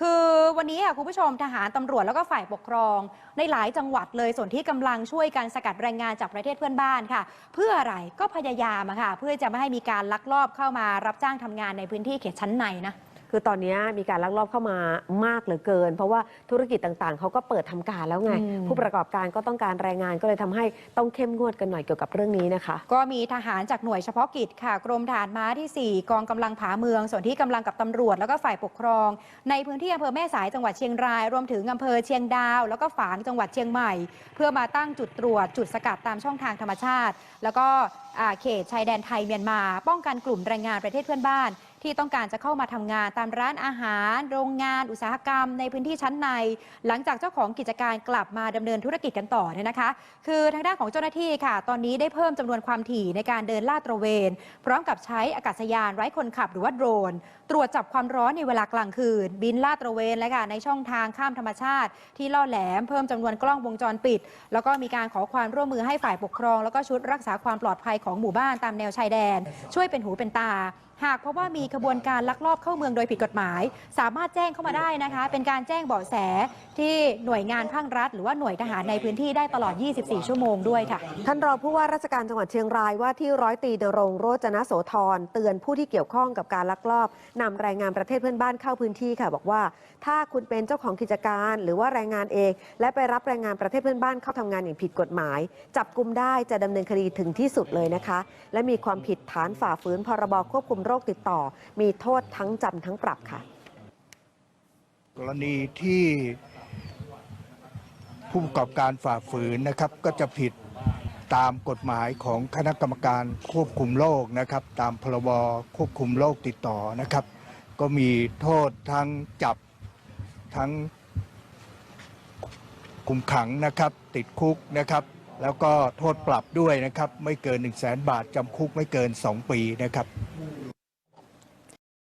คือวันนี้ค่ะคุณผู้ชมทหารตำรวจแล้วก็ฝ่ายปกครอง ในหลายจังหวัดเลยส่วนที่กำลังช่วยกันสกัดแรงงานจากประเทศเพื่อนบ้านค่ะ เพื่ออะไรก็พยายามอะค่ะ เพื่อจะไม่ให้มีการลักลอบเข้ามารับจ้างทำงานในพื้นที่เขตชั้นในนะ คือตอนนี้มีการลักลอบเข้ามามากเหลือเกิน เพราะว่าธุรกิจต่างๆ เขาก็เปิดทำการแล้วไงอืมผู้ประกอบการก็ต้องการแรงงานก็เลยทำให้ต้องเข้มงวดกันหน่อยเกี่ยวกับเรื่องนี้นะคะ ก็มีทหารจากหน่วยเฉพาะกิจค่ะ กรมทหารม้าที่ 4 กองกำลังผาเมือง ส่วนที่กำลังกับตำรวจแล้วก็ฝ่ายปกครอง ในพื้นที่อำเภอแม่สายจังหวัดเชียงราย รวมถึงอำเภอเชียงดาว แล้วก็ฝางจังหวัดเชียงใหม่ เพื่อมาตั้งจุดตรวจจุดสกัดตามช่องทางธรรมชาติ แล้วก็อ่าเขตชายแดนไทยเมียนมา ป้องกันกลุ่มแรงงานประเทศเพื่อนบ้าน ที่ต้องการจะเข้ามาทำงานตามร้านอาหาร โรงงานอุตสาหกรรม ในพื้นที่ชั้นใน หลังจากเจ้าของกิจการกลับมาดำเนินธุรกิจกันต่อเนี่ยนะคะ คือทางด้านของเจ้าหน้าที่ค่ะ ตอนนี้ได้เพิ่มจำนวนความถี่ในการเดินลาดตระเวน พร้อมกับใช้อากาศยานไร้คนขับหรือว่าโดรน ตรวจจับความร้อนในเวลากลางคืน บินลาดตระเวนเลยค่ะในช่องทางข้ามธรรมชาติ ที่ล่อแหลมเพิ่มจำนวนกล้องวงจรปิด แล้วก็มีการขอความร่วมมือให้ฝ่ายปกครอง แล้วก็ชุดรักษาความปลอดภัยของหมู่บ้านตามแนวชายแดน ช่วยเป็นหูเป็นตา หากพราะว่ามีขบวนการลักลอบเข้าเมืองโดยผิดกฎหมาย สามารถแจ้งเข้ามาได้นะคะ เป็นการแจ้งเบาะแสที่หน่วยงานภาครัฐ หรือว่าหน่วยทหารในพื้นที่ได้ตลอด 24 ชั่วโมงด้วยค่ะ ท่านรองผู้ว่าราชการจังหวัดเชียงรายว่าที่ร้อยตรีนรงโรจนโสธรเตือนผู้ที่เกี่ยวข้องกับการลักลอบนำแรงงานประเทศเพื่อนบ้านเข้าพื้นที่ค่ะ บอกว่า ถ้าคุณเป็นเจ้าของกิจการ หรือว่าแรงงานเอง และไปรับแรงงานประเทศเพื่อนบ้านเข้าทำงานอย่างผิดกฎหมาย จับกลุ่มได้จะดำเนินคดีถึงที่สุดเลยนะคะ และมีความผิดฐานฝ่าฝืนพรบควบคุมโรคติดต่อ มีโทษทั้งจำทั้งปรับค่ะ กรณีที่ผู้ประกอบการฝ่าฝืนนะครับก็จะผิดตามกฎหมายของคณะกรรมการควบคุมโรคนะครับ ตามพรบควบคุมโรคติดต่อนะครับ ก็มีโทษทั้งจับทั้งคุมขังนะครับ ติดคุกนะครับ แล้วก็โทษปรับด้วยนะครับ ไม่เกิน 1 0 0 0 0แบาทจำคุกไม่เกิน 2 ปีนะครับ